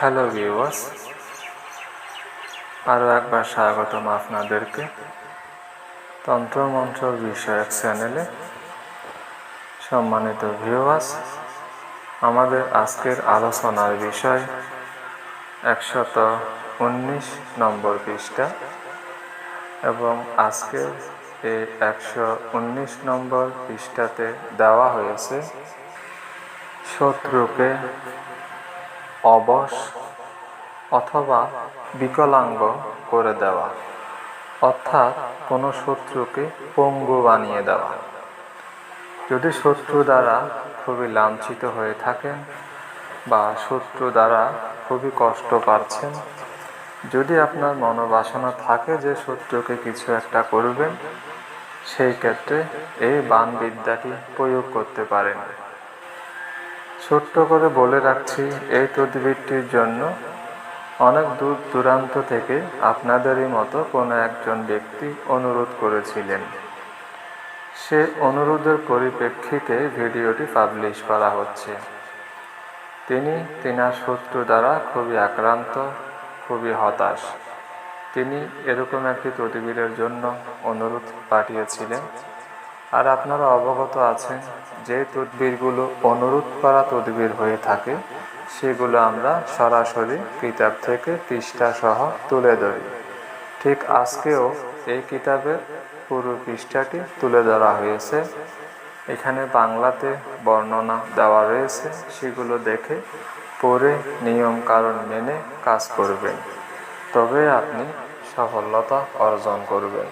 Hello viewers আরও একবার স্বাগতম আপনাদেরকে। তন্ত্রমন্ত্র বিষয়ক চ্যানেলে সম্মানিত ভিউয়ার্স আমাদের আজকের আলোচনার বিষয় একশত উনিশ নম্বর পৃষ্ঠা এবং আজকের এই একশো উনিশ নম্বর পৃষ্ঠাতে দেওয়া হয়েছে শত্রুকে অবশ অথবা বিকলাঙ্গ করে দেওয়া, অর্থাৎ কোনো শত্রুকে পঙ্গু বানিয়ে দেওয়া। যদি শত্রু দ্বারা খুবই লাঞ্ছিত হয়ে থাকেন বা শত্রু দ্বারা খুবই কষ্ট পাচ্ছেন, যদি আপনার মনোবাসনা থাকে যে শত্রুকে কিছু একটা করবেন, সেই ক্ষেত্রে এই বান বিদ্যাটি প্রয়োগ করতে পারেন। ছোট্ট করে বলে রাখছি, এই তদবিরটির জন্য অনেক দূর দূরান্ত থেকে আপনাদেরই মতো কোনো একজন ব্যক্তি অনুরোধ করেছিলেন। সে অনুরোধের পরিপ্রেক্ষিতে ভিডিওটি পাবলিশ করা হচ্ছে। তিনি তিনার শত্রু দ্বারা খুবই আক্রান্ত, খুবই হতাশ। তিনি এরকম একটি তদবিরের জন্য অনুরোধ পাঠিয়েছিলেন। আর আপনারা অবগত আছেন যে তদবিরগুলো অনুরোধ করা তদবির হয়ে থাকে, সেগুলো আমরা সরাসরি কিতাব থেকে পৃষ্ঠা সহ তুলে ধরি। ঠিক আজকেও এই কিতাবের পুরো পৃষ্ঠাটি তুলে ধরা হয়েছে। এখানে বাংলাতে বর্ণনা দেওয়া রয়েছে, সেগুলো দেখে পড়ে নিয়ম কারণ মেনে কাজ করবেন। তবে আপনি সফলতা অর্জন করবেন।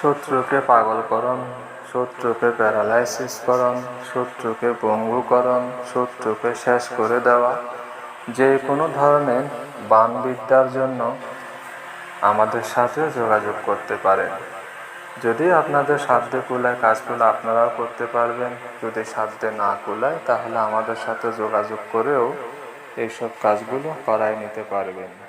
শত্রুকে পাগল পাগলকরণ শত্রুকে প্যারালাইসিস করণ শত্রুকে পঙ্গুকরণ শত্রুকে শেষ করে দেওয়া। যে কোনো ধরনের বানবিদ্যার জন্য আমাদের সাথে যোগাযোগ করতে পারেন। যদি আপনাদের সাধ্যে কুলায় কাজগুলো আপনারাও করতে পারবেন, যদি সাধ্যে না কুলায়, তাহলে আমাদের সাথে যোগাযোগ করেও এইসব কাজগুলো করাই নিতে পারবেন।